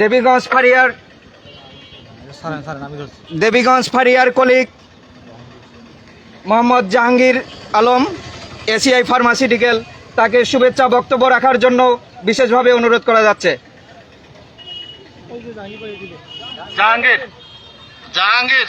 দেবীগঞ্জ ফারিয়ার দেবীগঞ্জ ফারিয়ার colleague Mohammad Jahangir Alam ACI pharmaceutical তাকে শুভেচ্ছা বক্তব্য রাখার জন্য বিশেষভাবে অনুরোধ করা যাচ্ছে। জাহাঙ্গীর জাহাঙ্গীর।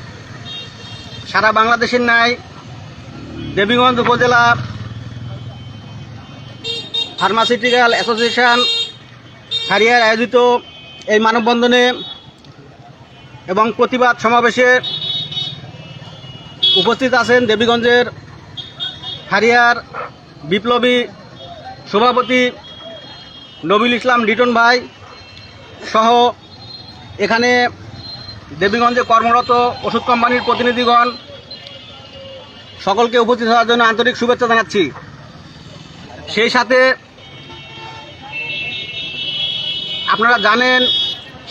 সারা বাংলাদেশের ন্যায় দেবীগঞ্জ উপজেলা ফার্মাসিউটিক্যাল অ্যাসোসিয়েশন হারিয়ার আয়োজিত এই মানববন্ধনে এবং প্রতিবাদ সমাবেশে উপস্থিত আছেন দেবীগঞ্জের হারিয়ার বিপ্লবী সভাপতি নবিল ইসলাম লিটন ভাই সহ এখানে দেবীগঞ্জে কর্মরত ওষুধ কোম্পানির প্রতিনিধিগণ, সকলকে উপস্থিত হওয়ার জন্য আন্তরিক শুভেচ্ছা জানাচ্ছি। সেই সাথে আপনারা জানেন,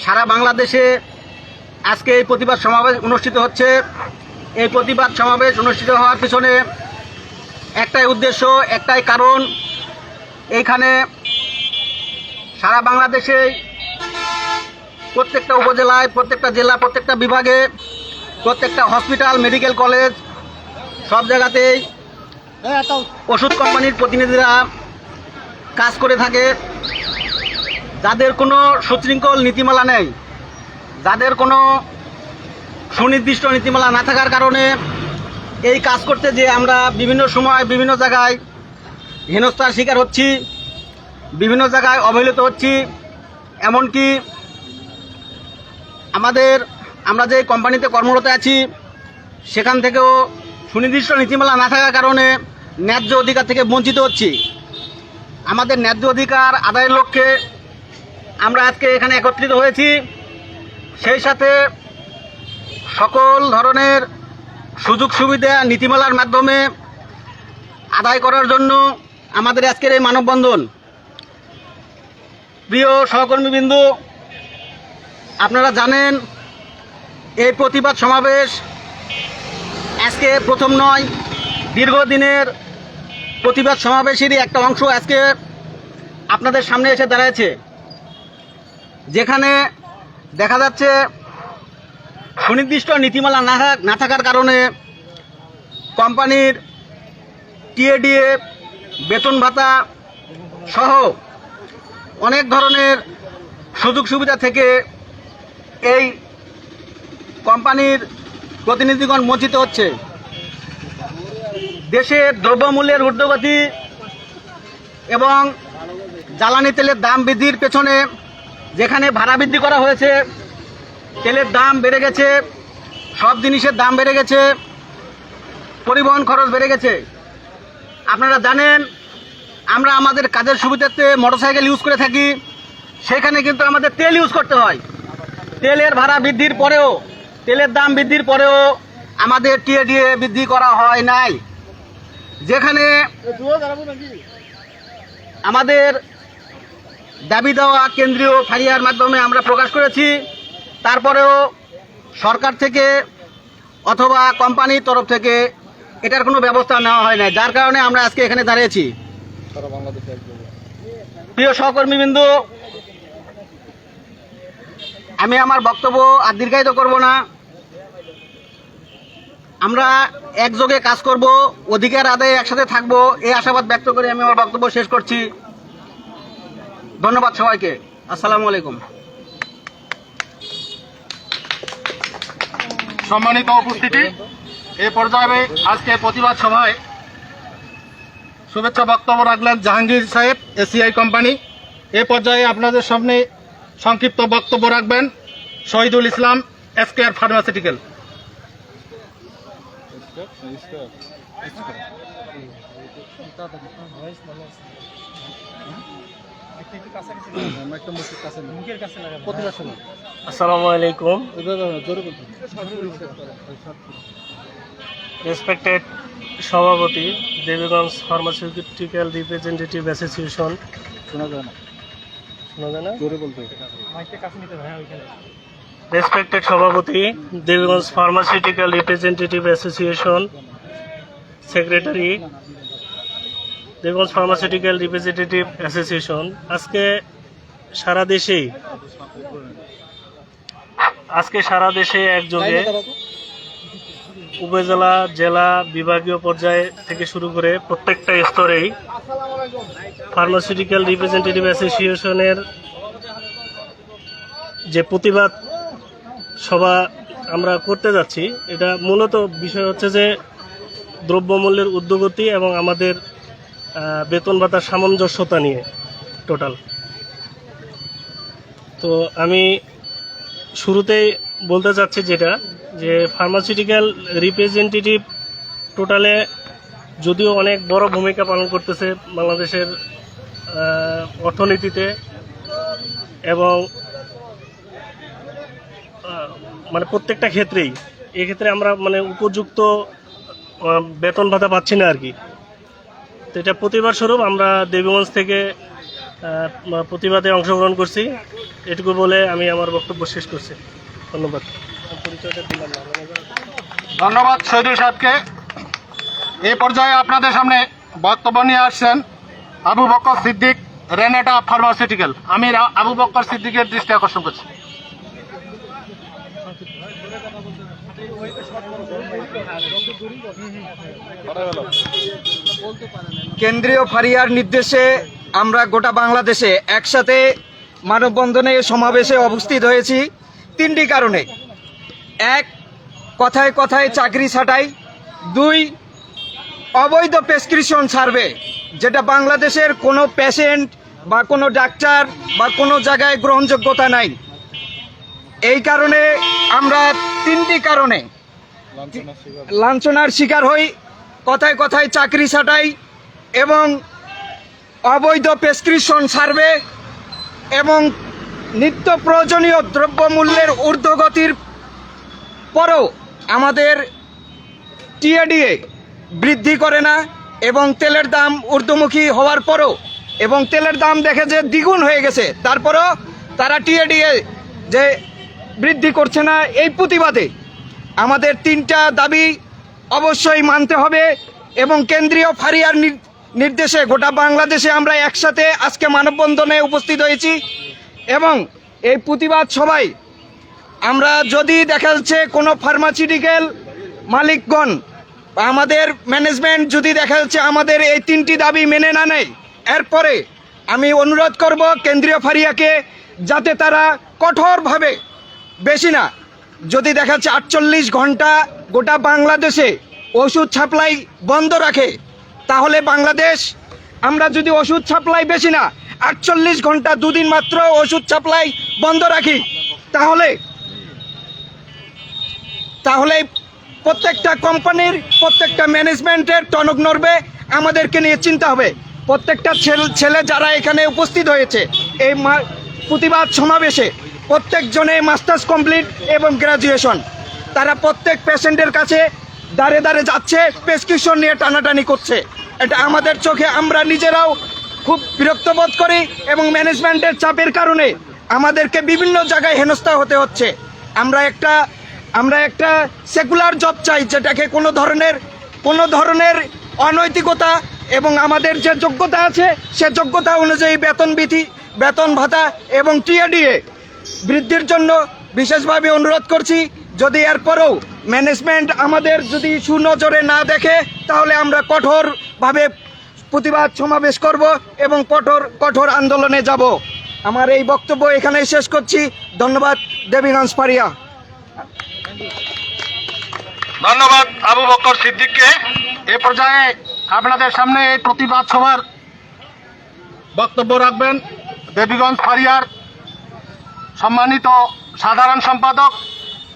সারা বাংলাদেশে আজকে এই প্রতিবাদ সমাবেশ অনুষ্ঠিত হচ্ছে। এই প্রতিবাদ সমাবেশ অনুষ্ঠিত হওয়ার পিছনে একটাই উদ্দেশ্য, একটাই কারণ, এইখানে সারা বাংলাদেশে প্রত্যেকটা উপজেলায়, প্রত্যেকটা জেলা, প্রত্যেকটা বিভাগে, প্রত্যেকটা হসপিটাল, মেডিকেল কলেজ, সব জায়গাতেই ওষুধ কোম্পানির প্রতিনিধিরা কাজ করে থাকে। যাদের কোনো সুশৃঙ্খল নীতিমালা নেই, যাদের কোনো সুনির্দিষ্ট নীতিমালা না থাকার কারণে এই কাজ করতে যে আমরা বিভিন্ন সময় বিভিন্ন জায়গায় হেনস্থার শিকার হচ্ছি, বিভিন্ন জায়গায় অবহেলিত হচ্ছি, এমনকি আমাদের, আমরা যে কোম্পানিতে কর্মরত আছি, সেখান থেকেও সুনির্দিষ্ট নীতিমালা না থাকার কারণে ন্যায্য অধিকার থেকে বঞ্চিত হচ্ছি। আমাদের ন্যায্য অধিকার আদায়ের লক্ষ্যে আমরা আজকে এখানে একত্রিত হয়েছি। সেই সাথে সকল ধরনের সুযোগ সুবিধা নীতিমালার মাধ্যমে আদায় করার জন্য আমাদের আজকের এই মানববন্ধন। প্রিয় সহকর্মীবৃন্দ আপনারা জানেন, এই প্রতিবাদ সমাবেশ আজকে প্রথম নয়, দীর্ঘদিনের প্রতিবাদ সমাবেশেরই একটা অংশ আজকে আপনাদের সামনে এসে দাঁড়াচ্ছে যেখানে দেখা যাচ্ছে, সুনির্দিষ্ট নীতিমালা না না থাকার কারণে কোম্পানির টিএডিএ, বেতন ভাতা সহ অনেক ধরনের সুযোগ সুবিধা থেকে এই কোম্পানির প্রতিনিধিগণ বঞ্চিত হচ্ছে। দেশের দ্রব্যমূল্যের ঊর্ধ্বগতি এবং জ্বালানি তেলের দাম বৃদ্ধির পেছনে যেখানে ভাড়া বৃদ্ধি করা হয়েছে, তেলের দাম বেড়ে গেছে, সব জিনিসের দাম বেড়ে গেছে, পরিবহন খরচ বেড়ে গেছে। আপনারা জানেন, আমরা আমাদের কাজের সুবিধাতে মোটরসাইকেল ইউজ করে থাকি, সেখানে কিন্তু আমাদের তেল ইউজ করতে হয়। তেলের ভাড়া বৃদ্ধির পরেও তেলের দাম বৃদ্ধির পরেও আমাদের টিএডিএ বৃদ্ধি করা হয় নাই। যেখানে আমাদের দাবি দেওয়া কেন্দ্রীয় ফারিয়ার মাধ্যমে আমরা প্রকাশ করেছি তারপরেও সরকার থেকে অথবা কোম্পানির তরফ থেকে এটার কোনো ব্যবস্থা নেওয়া হয় না যার কারণে আমরা আজকে এখানে দাঁড়িয়েছি। প্রিয় সহকর্মীবৃন্দ আমি আমার বক্তব্য আর দীর্ঘায়িত করব না। আমরা একযোগে কাজ করব, অধিকার আদায় একসাথে থাকব, এই আশাবাদ ব্যক্ত করে আমি আমার বক্তব্য শেষ করছি। ধন্যবাদ সবাইকে। আসসালামু আলাইকুম। সম্মানিত উপস্থিতি, এ পর্যায়ে আজকে প্রতিবাদ সভায় শুভেচ্ছা বক্তব্য রাখলেন জাহাঙ্গীর সাহেব, এসিআই কোম্পানি। এ পর্যায়ে আপনাদের সামনে সংক্ষিপ্ত বক্তব্য রাখবেন শহীদুল ইসলাম এসকেআর ফার্মাসিউটিক্যাল। আসসালামু আলাইকুম। রেসপেক্টেড সভাপতি, দেবীগঞ্জ ফার্মাসিউটিক্যাল রিপ্রেজেন্টেটিভ অ্যাসোসিয়েশন শোনা যায় না রেসপেক্টেড সভাপতি Debiganj pharmaceutical representative association secretary Debganj pharmaceutical representative association আজকে সারা দেশেই আজকে সারা দেশে একযোগে উপজেলা জেলা বিভাগীয় পর্যায়ে থেকে শুরু করে প্রত্যেকটা স্তরেই ফার্মাসিউটিক্যাল রিপ্রেজেন্টেটিভ অ্যাসোসিয়েশনের যে প্রতিবাদ সভা আমরা করতে যাচ্ছি, এটা মূলত বিষয় হচ্ছে যে দ্রব্যমূল্যের ঊর্ধ্বগতি এবং আমাদের বেতন ভাতার সামঞ্জস্যতা নিয়ে টোটাল তো আমি শুরুতেই বলতে চাচ্ছি যেটা, যে ফার্মাসিউটিক্যাল রিপ্রেজেন্টেটিভ টোটালে যদিও অনেক বড় ভূমিকা পালন করতেছে বাংলাদেশের অর্থনীতিতে এবং মানে প্রত্যেকটা ক্ষেত্রেই। এক্ষেত্রে আমরা মানে উপযুক্ত বেতন ভাতা পাচ্ছি না আর কি তো এটা প্রতিবাদ স্বরূপ আমরা দেবীগঞ্জ থেকে প্রতিবাদে অংশগ্রহণ করছি। এটুকু বলে আমি আমার বক্তব্য শেষ করছি। ধন্যবাদ। ধন্যবাদ শহীদুল সাহেবকে। এই পর্যায়ে আপনাদের সামনে বক্তব্য নিয়ে আসছেন আবু বক্কর সিদ্দিক রেনেটা ফার্মাসিউটিক্যাল। আমি আবু বক্কর সিদ্দিকের দৃষ্টি আকর্ষণ করছি। কেন্দ্রীয় ফারিয়ার নির্দেশে আমরা গোটা বাংলাদেশে একসাথে মানববন্ধনে সমাবেশে অবস্থিত হয়েছি তিনটি কারণে। এক, কথায় কথায় চাকরি ছাঁটাই। দুই অবৈধ প্রেসক্রিপশন সার্ভে যেটা বাংলাদেশের কোনো পেশেন্ট বা কোনো ডাক্তার বা কোনো জায়গায় গ্রহণযোগ্যতা নাই। এই কারণে আমরা তিনটি কারণে লাঞ্ছনার শিকার হই, কথায় কথায় চাকরি ছাটাই এবং অবৈধ প্রেসক্রিপশন সার্ভে এবং নিত্য প্রয়োজনীয় দ্রব্যমূল্যের ঊর্ধ্বগতির পরও আমাদের টিএডিএ বৃদ্ধি করে না এবং তেলের দাম ঊর্ধ্বমুখী হওয়ার পরও এবং তেলের দাম দেখে যে দ্বিগুণ হয়ে গেছে, তারপরও তারা টিএডিএ যে বৃদ্ধি করছে না, এই প্রতিবাদে আমাদের তিনটা দাবি অবশ্যই মানতে হবে এবং কেন্দ্রীয় ফারিয়ার নির- নির্দেশে গোটা বাংলাদেশে আমরা একসাথে আজকে মানববন্ধনে উপস্থিত হয়েছি এবং এই প্রতিবাদ সবাই আমরা যদি দেখা যাচ্ছে কোনো ফার্মাসিউটিক্যাল মালিকগণ আমাদের ম্যানেজমেন্ট যদি দেখা যাচ্ছে আমাদের এই তিনটি দাবি মেনে না নেয়, এরপরে আমি অনুরোধ করব কেন্দ্রীয় ফারিয়াকে যাতে তারা কঠোরভাবে, বেশি না, যদি দেখা যাচ্ছে আটচল্লিশ ঘণ্টা গোটা বাংলাদেশে ওষুধ সাপ্লাই বন্ধ রাখে, তাহলে বাংলাদেশ, আমরা যদি ওষুধ সাপ্লাই বেশি না, আটচল্লিশ ঘণ্টা দুদিন মাত্র ওষুধ সাপ্লাই বন্ধ রাখি, তাহলে তাহলে প্রত্যেকটা কোম্পানির, প্রত্যেকটা ম্যানেজমেন্টের টনক নড়বে, আমাদেরকে নিয়ে চিন্তা হবে। প্রত্যেকটা ছেলে- যারা এখানে উপস্থিত হয়েছে, এই প্রতিবাদ সমাবেশে প্রত্যেকজনে মাস্টার্স কমপ্লিট এবং গ্র্যাজুয়েশন তারা প্রত্যেক পেশেন্টের কাছে দাঁড়ে দাঁড়ে যাচ্ছে, প্রেসক্রিপশন নিয়ে টানাটানি করছে। এটা আমাদের চোখে, আমরা নিজেরাও খুব বিরক্ত বোধ করি এবং ম্যানেজমেন্টের চাপের কারণে আমাদেরকে বিভিন্ন জায়গায় হেনস্থা হতে হচ্ছে। আমরা একটা আমরা একটা সেকুলার জব চাই, যেটাকে কোনো ধরনের কোনো ধরনের অনৈতিকতা এবং আমাদের যে যোগ্যতা আছে, সে যোগ্যতা অনুযায়ী বেতন বিধি, বেতন ভাতা এবং টিএডিএ বৃদ্ধির জন্য বিশেষভাবে অনুরোধ করছি। যদি এরপরেও ম্যানেজমেন্ট আমাদের যদি সুনজরে না দেখে, তাহলে আমরা কঠোরভাবে প্রতিবাদ সমাবেশ করব এবং কঠোর কঠোর আন্দোলনে যাব। আমার এই বক্তব্য এখানেই শেষ করছি। ধন্যবাদ, দেবীগঞ্জ পারিয়া ধন্যবাদ আবু বক্কর সিদ্দিককে। এ পর্যায়ে আপনাদের সামনে এই প্রতিবাদ সভার বক্তব্য রাখবেন দেবীগঞ্জ ফারিয়ার সম্মানিত সাধারণ সম্পাদক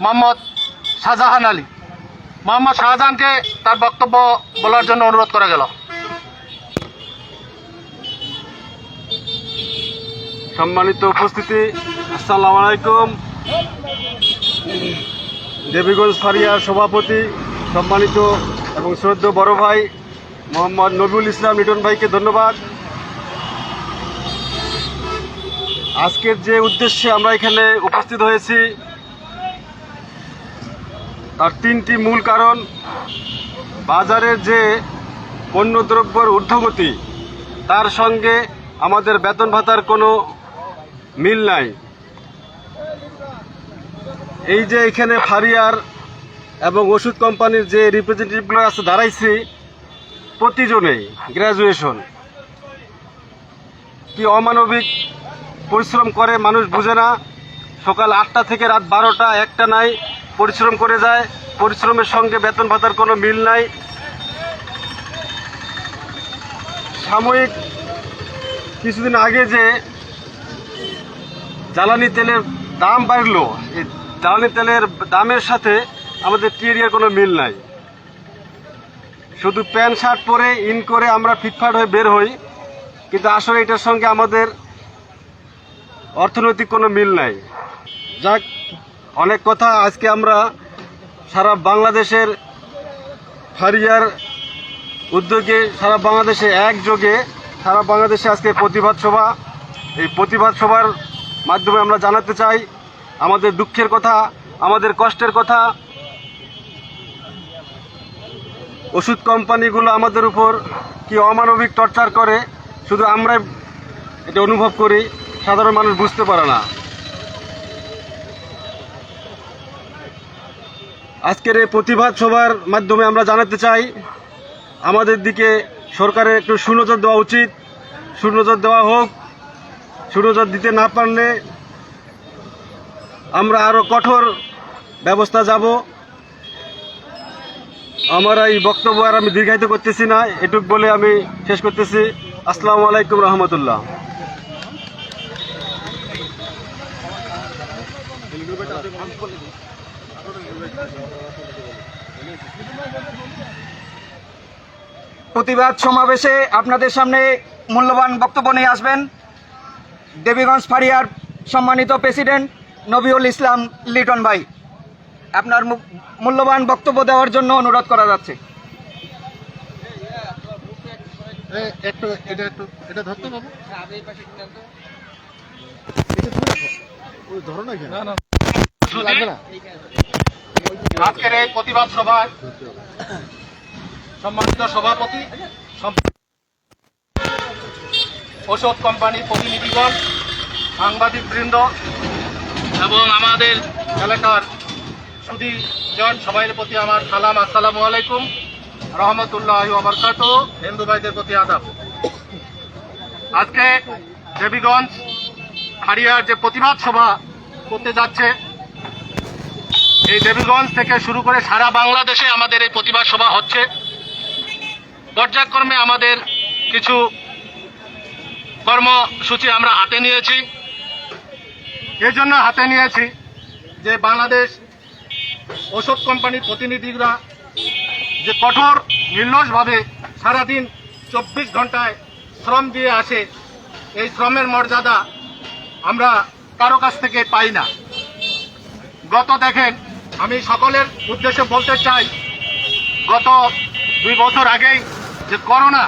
মোহাম্মদ শাহজাহান আলী। মোহাম্মদ শাহজাহানকে তার বক্তব্য বলার জন্য অনুরোধ করা গেল। সম্মানিত উপস্থিতি আসসালামু আলাইকুম। দেবীগঞ্জ ফারিয়ার সভাপতি, সম্মানিত এবং শ্রদ্ধ বড় ভাই মোহাম্মদ নবিউল ইসলাম লিটন ভাইকে ধন্যবাদ। আজকের যে উদ্দেশ্যে আমরা এখানে উপস্থিত হয়েছি, তার তিনটি মূল কারণ। বাজারের যে পণ্যদ্রব্যের ঊর্ধ্বগতি, তার সঙ্গে আমাদের বেতন ভাতার কোনো মিল নাই। এই যে এখানে ফারিয়ার এবং ওষুধ কোম্পানির যে রিপ্রেজেন্টেটিভগুলো আছে, দাঁড়াইছি প্রতিজনেই গ্র্যাজুয়েশন কি অমানবিক পরিশ্রম করে মানুষ বুঝে না, সকাল আটটা থেকে রাত বারোটা, একটা নাই, পরিশ্রম করে যায়, পরিশ্রমের সঙ্গে বেতন ভাতার কোনো মিল নাই। সাময়িক কিছুদিন আগে যে জ্বালানি তেলের দাম বাড়লো জ্বালানি তেলের দামের সাথে আমাদের টিএরিয়ার কোনো মিল নাই। শুধু প্যান্ট, শার্ট পরে ইন করে আমরা ফিটফাট হয়ে বের হই, কিন্তু আসলে এটার সঙ্গে আমাদের অর্থনৈতিক কোনো মিল নাই। যাক, অনেক কথা আজকে আমরা সারা বাংলাদেশের ফারিয়ার উদ্যোগে, সারা বাংলাদেশে একযোগে, সারা বাংলাদেশে আজকে প্রতিবাদ সভা। এই প্রতিবাদ সভার মাধ্যমে আমরা জানাতে চাই আমাদের দুঃখের কথা, আমাদের কষ্টের কথা। ওষুধ কোম্পানিগুলো আমাদের উপর কি অমানবিক টর্চার করে, শুধু আমরাই এটা অনুভব করি, সাধারণ মানুষ বুঝতে পারে না। আজকের এই প্রতিবাদ সভার মাধ্যমে আমরা জানাতে চাই, আমাদের দিকে সরকারের একটু সুনজর দেওয়া উচিত। সুনজর দেওয়া হোক, সুনজর দিতে না পারলে আমরা আরও কঠোর ব্যবস্থা যাব। আমার এই বক্তব্য আর আমি দীর্ঘায়িত করতেছি না, এটুক বলে আমি শেষ করতেছি। আসসালামু আলাইকুম রহমতুল্লাহ। প্রতিবাদ সমাবেশে আপনাদের সামনে মূল্যবান বক্তব্য নিয়ে আসবেন। দেবীগঞ্জ ফারিয়ার সম্মানিত প্রেসিডেন্ট নবিউল ইসলাম লিটন ভাই আপনার মূল্যবান বক্তব্য দেওয়ার জন্য অনুরোধ করা যাচ্ছে। একটু এটা একটু এটা ধরতে বাবু আজকের এই প্রতিবাদ সভায় সম্মানিত সভাপতি ঔষধ কোম্পানি প্রতিনিধিগণ সাংবাদিক বৃন্দ এবং আমাদের এলাকার সুদীজন সবাইয়ের প্রতি আমার সালাম, আসসালামু আলাইকুম। রহমতুল্লাহ ওবরকাত হিন্দু ভাইদের প্রতি আদাব। আজকে দেবীগঞ্জ হারিয়ার যে প্রতিবাদ সভা করতে যাচ্ছে, এই দেবীগঞ্জ থেকে শুরু করে সারা বাংলাদেশে আমাদের এই প্রতিবাদ সভা হচ্ছে। পর্যায়ক্রমে আমাদের কিছু কর্মসূচি আমরা হাতে নিয়েছি। এই জন্য হাতে নিয়েছি যে বাংলাদেশ ওষুধ কোম্পানির প্রতিনিধিরা যে কঠোর নির্লসভাবে সারাদিন চব্বিশ ঘন্টায় শ্রম দিয়ে আসে, এই শ্রমের মর্যাদা আমরা কারও কাছ থেকে পাই না। গত দেখেন, আমি সকলের উদ্দেশ্যে বলতে চাই, গত দুই বছর আগেই যে করোনা,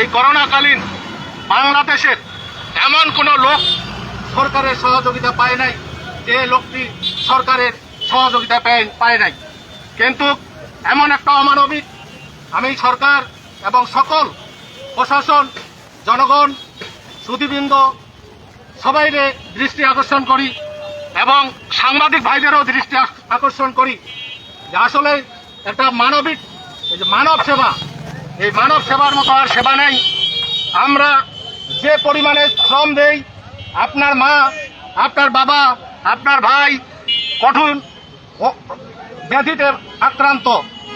এই করোনাকালীন বাংলাদেশের এমন কোনো লোক সরকারের সহযোগিতা পায় নাই, যে লোকটি সরকারের সহযোগিতা পায়- নাই। কিন্তু এমন একটা অমানবিক আমি সরকার এবং সকল প্রশাসন, জনগণ সুদীবৃন্দ সবাইরে দৃষ্টি আকর্ষণ করি এবং সাংবাদিক ভাইদেরও দৃষ্টি আকর্ষণ করি যে আসলে একটা মানবিক এই যে মানব সেবা, এই মানব সেবার মতো আর সেবা নেই। আমরা যে পরিমাণে শ্রম দেই আপনার মা, আপনার বাবা, আপনার ভাই কঠোর ব্যাধিতে আক্রান্ত।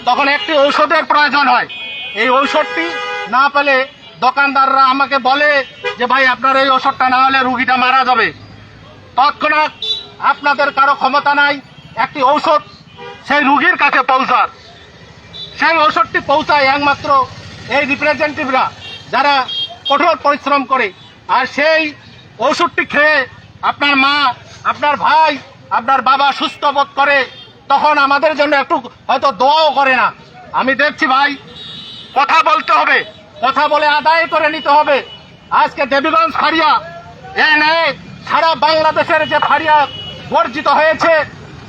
তখন একটি ঔষধের প্রয়োজন হয়। এই ঔষধটি না পেলে দোকানদাররা আমাকে বলে যে, ভাই, আপনার এই ওষুধটা না হলে রুগীটা মারা যাবে। তৎক্ষণাৎ আপনাদের কারও ক্ষমতা নাই। একটি ঔষধ সেই রুগীর কাছে পৌঁছার। সেই ঔষধটি পৌঁছায় একমাত্র এই রিপ্রেজেন্টেটিভরা যারা কঠোর পরিশ্রম করে। আর সেই ওষুধটি খেয়ে আপনার মা, আপনার ভাই, আপনার বাবা সুস্থ বোধ করে, তখন আমাদের জন্য একটু হয়তো দোয়াও করে না। আমি দেখছি ভাই, কথা বলতে হবে, কথা বলে আদায় করে নিতে হবে। আজকে দেবীগঞ্জ ফারিয়া এ নেয় সারা বাংলাদেশের যে ফারিয়া বর্জিত হয়েছে,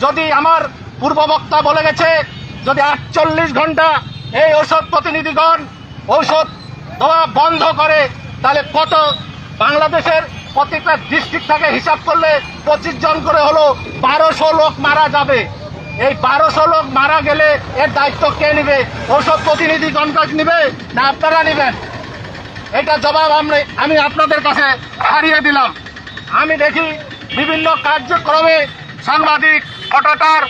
যদি আমার পূর্ববক্তা বলে গেছে, যদি আটচল্লিশ ঘণ্টা এই ঔষধ প্রতিনিধিগণ ঔষধ দেওয়া বন্ধ করে, তাহলে কত বাংলাদেশের প্রত্যেকটা ডিস্ট্রিক্ট থেকে হিসাব করলে পঁচিশ জন করে হলো বারোশো লোক মারা যাবে। এই বারোশো লোক মারা গেলে এর দায়িত্ব কে নেবে? প্রতিনিধি প্রতিনিধিগণ নিবে না আপনারা নেবেন? এটা জবাব আমরা আমি আপনাদের কাছে হারিয়ে দিলাম। আমি দেখি বিভিন্ন কার্যক্রমে সাংবাদিক ফটোটার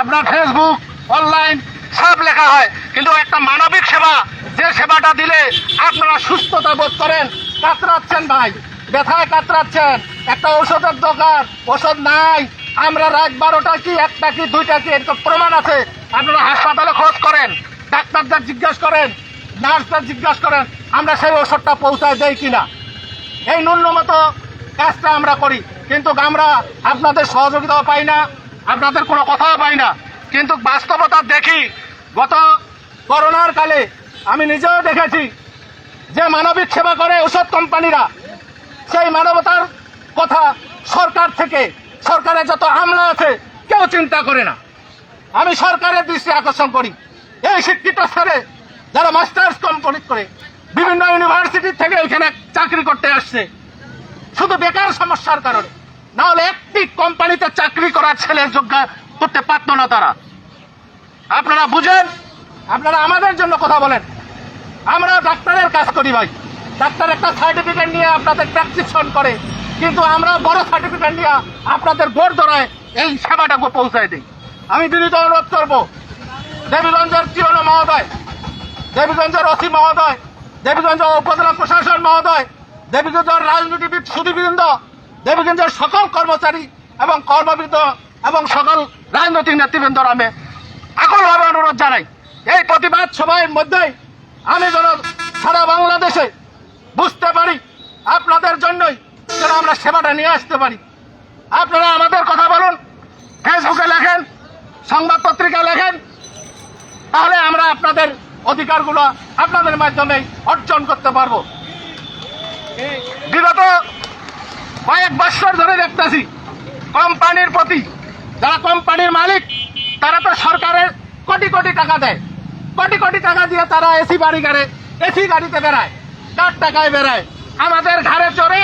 আপনার ফেসবুক অনলাইন সব লেখা হয়। কিন্তু একটা মানবিক সেবা, যে সেবাটা দিলে আপনারা সুস্থতা বোধ করেন। কাতরাচ্ছেন ভাই, ব্যথায় কাতরাচ্ছেন। একটা ওষুধের দোকান ওষুধ নাই। আমরা রাত বারোটা কি, একটা কি, দুইটা কি, এর প্রমাণ আছে। আপনারা হাসপাতালে খোঁজ করেন, ডাক্তারদের জিজ্ঞাসা করেন, নার্সদের জিজ্ঞাসা করেন, আমরা সেই ওষুধটা পৌঁছায় দেই কিনা। এই ন্যূনতম কাজটা আমরা করি। কিন্তু আমরা আপনাদের সহযোগিতাও পাই না, আপনাদের কোনো কথাও পাই না। কিন্তু বাস্তবতা দেখি। গত করোনার কালে আমি নিজেও দেখেছি যে মানবিক সেবা করে ওষুধ কোম্পানিরা। সেই মানবতার কথা সরকার থেকে সরকারের যত আমলা আছে, কেউ চিন্তা করে না। আমি সরকারের দৃষ্টি আকর্ষণ করি। এই শিক্ষিত স্তরে যারা মাস্টার্স কমপ্লিট করে, বিভিন্ন ইউনিভার্সিটি থেকে এখানে চাকরি করতে আসছে, শুধু বেকার সমস্যার কারণে। না হলে একটি কোম্পানিতে চাকরি করার ছেলের যোগ্য করতে পারত না তারা। আপনারা বুঝেন? আপনারা আমাদের জন্য কথা বলেন। আমরা ডাক্তারের কাজ করি ভাই। ডাক্তার একটা সার্টিফিকেট নিয়ে আপনাদের প্র্যাসক্রিপশন করে। কিন্তু আমরা বড় সার্টিফিকেট নিয়ে আপনাদের গোড় ধরায় এই সেবাটাকে পৌঁছায় দিই। আমি বিনীত অনুরোধ করব, দেবীগঞ্জের চিরন মহোদয়, দেবীগঞ্জের অসি মহোদয় দেবীগঞ্জ উপজেলা প্রশাসন মহোদয়, দেবীগঞ্জের রাজনীতিবিদ সুদীবৃন্দ দেবীগঞ্জের সকল কর্মচারী এবং কর্মবৃন্দ এবং সকল রাজনৈতিক নেতৃবৃন্দর আমি আকলভাবে অনুরোধ জানাই। এই প্রতিবাদ সভার মধ্যেই আমি যেন সারা বাংলাদেশে বুঝতে পারি, আপনাদের জন্যই যেন আমরা সেবাটা নিয়ে আসতে পারি। আপনারা আমাদের কথা বলুন, ফেসবুকে লেখেন সংবাদ পত্রিকায় লেখেন, তাহলে আমরা আপনাদের অধিকারগুলো আপনাদের মাধ্যমে অর্জন করতে পারব। বিগত কয়েক বছর ধরে দেখতেছি, কোম্পানির প্রতি যারা কোম্পানির মালিক, তারা তো সরকারের কোটি কোটি টাকা দেয়। কোটি কোটি টাকা দিয়ে তারা এসি বাড়ি গাড়ে এসি গাড়িতে বেড়ায় চার টাকায় বেড়ায়। আমাদের ঘাড়ে চড়ে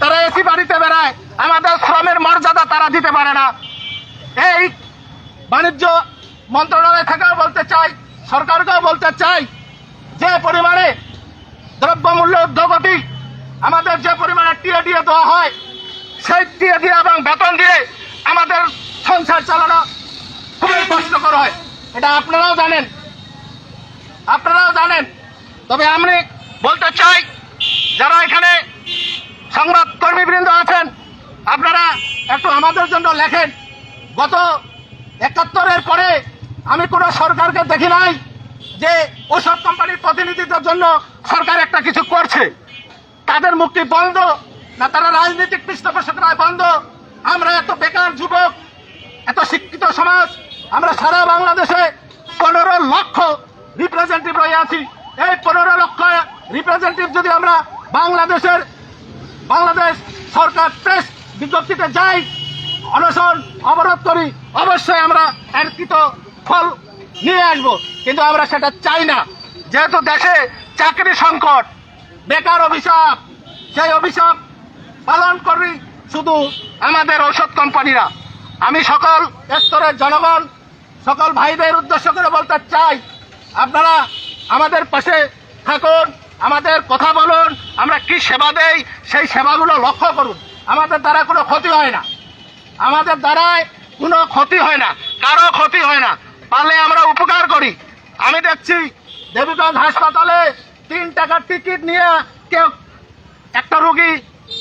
তারা এসি বাড়িতে বেড়ায়, আমাদের শ্রমের মর্যাদা তারা দিতে পারে না। এই বাণিজ্য মন্ত্রণালয় থেকেও বলতে চাই, সরকারকেও বলতে চাই, যে পরিমাণে দ্রব্যমূল্য উদ্যোগতি আমাদের যে পরিমাণে টিয়ে দিয়ে দেওয়া হয়, সেই টিয়ে দিয়ে এবং বেতন দিয়ে আমাদের সংসার চালানো খুবই কষ্টকর হয়। এটা আপনারাও জানেন। আপনারাও জানেন। তবে আমি বলতে চাই, যারা এখানে সংবাদ কর্মীবৃন্দ আছেন, আপনারা একটু আমাদের জন্য লেখেন। গত একাত্তরের পরে আমি কোনো সরকারকে দেখি নাই যে ওষুধ কোম্পানির প্রতিনিধিদের জন্য সরকার একটা কিছু করছে। তাদের মুক্তি বন্ধ না তারা রাজনৈতিক পৃষ্ঠপোষকরা বন্ধ। আমরা এত বেকার যুবক এত শিক্ষিত সমাজ, আমরা সারা বাংলাদেশে পনেরো লক্ষ রিপ্রেজেন্টেটিভ রয়ে আছি। এই পনেরো লক্ষ রিপ্রেজেন্টেটিভ যদি আমরা বাংলাদেশের, বাংলাদেশ সরকার প্রেস বিজ্ঞপ্তিতে যাই, অনশন অবরোধ করি, অবশ্যই আমরা এর কৃত ফল নিয়ে আসব। কিন্তু আমরা সেটা চাই না। যেহেতু দেশে চাকরি সংকট, বেকার অভিশাপ, সেই অভিশাপ পালন করি শুধু আমাদের ঔষধ কোম্পানিরা। আমি সকল স্তরের জনগণ, সকল ভাইদের উদ্দেশ্য করে বলতে চাই, আপনারা আমাদের পাশে থাকুন, আমাদের কথা বলুন, আমরা কি সেবা দেই, সেই সেবাগুলো লক্ষ্য করুন। আমাদের দ্বারা কোনো ক্ষতি হয় না। আমাদের দ্বারায় কোনো ক্ষতি হয় না, কারও ক্ষতি হয় না। পারলে আমরা উপকার করি। আমি দেখছি দেবীগঞ্জ হাসপাতালে তিন টাকার টিকিট নিয়ে কেউ একটা রুগী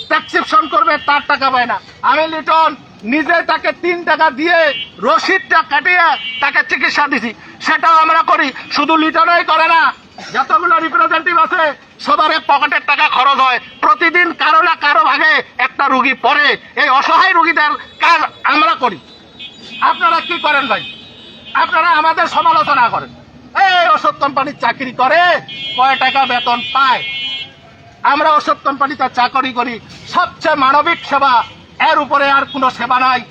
প্রেসক্রিপশন করবে, তার টাকা পায় না। আমি লিটন নিজে তাকে তিন টাকা দিয়ে রসিদটা কাটিয়ে তাকে চিকিৎসা দিছি। সেটাও আমরা করি, শুধু লিটনই করে না। যতগুলো রিপ্রেজেন্টেটিভ আছে সবার পকেটের টাকা খরচ হয়। প্রতিদিন কারও না কারও ভাগে একটা রুগী পড়ে। এই অসহায় রুগীদের কাজ আমরা করি। আপনারা কি করেন ভাই? আপনারা আমাদের সমালোচনা করেন। এই ওষুধ কোম্পানির চাকরি করে, কয় টাকা বেতন পায়? আমরা ওষুধ কোম্পানিতে চাকরি করি। সবচেয়ে মানবিক সেবা এর উপরে আর কোনো সেবা নাই,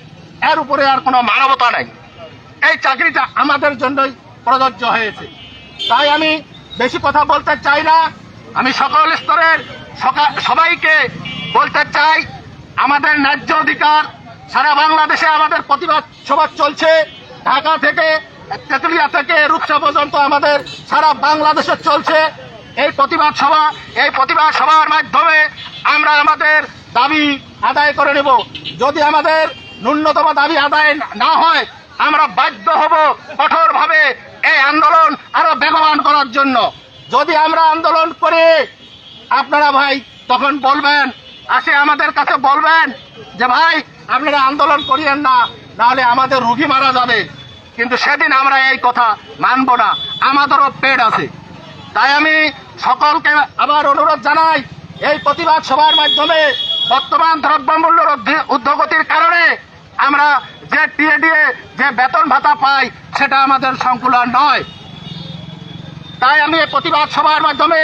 এর উপরে আর কোনো মানবতা নাই। এই চাকরিটা আমাদের জন্যই প্রযোজ্য হয়েছে। তাই আমি বেশি কথা বলতে চাই না। আমি সকল স্তরের সবাইকে বলতে চাই, আমাদের ন্যায্য অধিকার, সারা বাংলাদেশে আমাদের প্রতিবাদ সভা চলছে। ঢাকা থেকে, তেতুলিয়া থেকে রূপসা পর্যন্ত আমাদের সারা বাংলাদেশে চলছে। এই প্রতিবাদ সভা, এই প্রতিবাদ সভার মাধ্যমে আমরা আমাদের দাবি আদায় করে নেব। যদি আমাদের ন্যূনতম দাবি আদায় না হয়, আমরা বাধ্য হব কঠোরভাবে এই আন্দোলন আরও বেগবান করার জন্য। যদি আমরা আন্দোলন করে, আপনারা ভাই তখন বলবেন, আসে আমাদের কাছে বলবেন যে, ভাই, আপনারা আন্দোলন করিয়েন না, নাহলে আমাদের রুগী মারা যাবে। কিন্তু সেদিন আমরা এই কথা মানব না, আমাদেরও পেট আছে। তাই আমি সকলকে আবার অনুরোধ জানাই, এই প্রতিবাদ সভার মাধ্যমে বর্তমান দ্রব্যমূল্যের ঊর্ধ্বগতির কারণে আমরা যে টিএ দিয়ে যে বেতন ভাতা পাই, সেটা আমাদের সংকুলন নয়। তাই আমি প্রতিবাদ সভার মাধ্যমে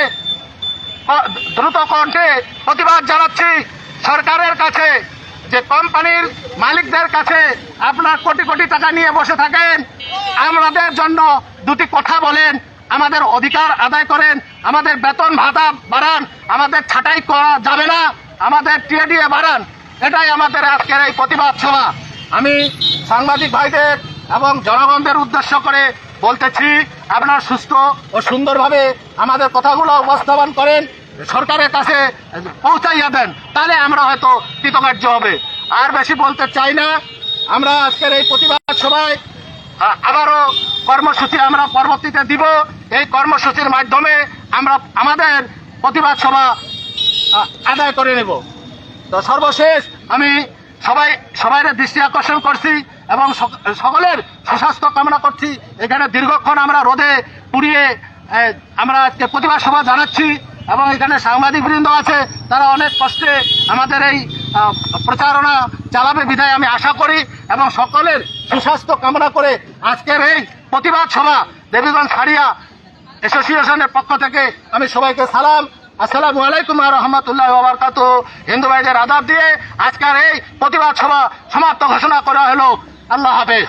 দ্রুত কণ্ঠে প্রতিবাদ জানাচ্ছি সরকারের কাছে যে কোম্পানির মালিকদের কাছে আপনার কোটি কোটি টাকা নিয়ে বসে থাকেন। আমাদের জন্য দুটি কথা বলেন। আমাদের অধিকার আদায় করেন। আমাদের বেতন ভাতা বাড়ান। আমাদের ছাঁটাই করা যাবে না। আমাদের টিএ দিয়ে বাড়ান। এটাই আমাদের আজকের এই প্রতিবাদ সভা। আমি সাংবাদিক ভাইদের এবং জনগণদের উদ্দেশ্য করে বলতেছি, আপনার সুস্থ ও সুন্দরভাবে আমাদের কথাগুলো উপস্থাপন করেন, সরকারের কাছে পৌঁছাইয়া দেন, তাহলে আমরা হয়তো কৃতকার্য হবে। আর বেশি বলতে চাই না, আমরা আজকের এই প্রতিবাদ সভায় আবারও কর্মসূচি আমরা পরবর্তীতে দিব। এই কর্মসূচির মাধ্যমে আমরা, আমাদের প্রতিবাদ সভা আদায় করে নেব। তো সর্বশেষ আমি সবাই সবাইয়ের দৃষ্টি আকর্ষণ করছি এবং সকলের সুস্বাস্থ্য কামনা করছি। এখানে দীর্ঘক্ষণ আমরা রোদে পুড়িয়ে আমরা আজকে প্রতিবাদ সভা জানাচ্ছি এবং এখানে সাংবাদিক বৃন্দ আছে, তারা অনেক কষ্টে আমাদের এই প্রচারণা চালাবে বিধায় আমি আশা করি এবং সকলের সুস্বাস্থ্য কামনা করে আজকের এই প্রতিবাদ সভা দেবীগঞ্জ সারিয়া অ্যাসোসিয়েশনের পক্ষ থেকে আমি সবাইকে সালাম আসসালামু আলাইকুম রহমতুল্লাহ বাবরকাত হিন্দু ভাইদের আদাব দিয়ে আজকের এই প্রতিবাদ সভা সমাপ্ত ঘোষণা করা হলো। আল্লাহ হাফেজ।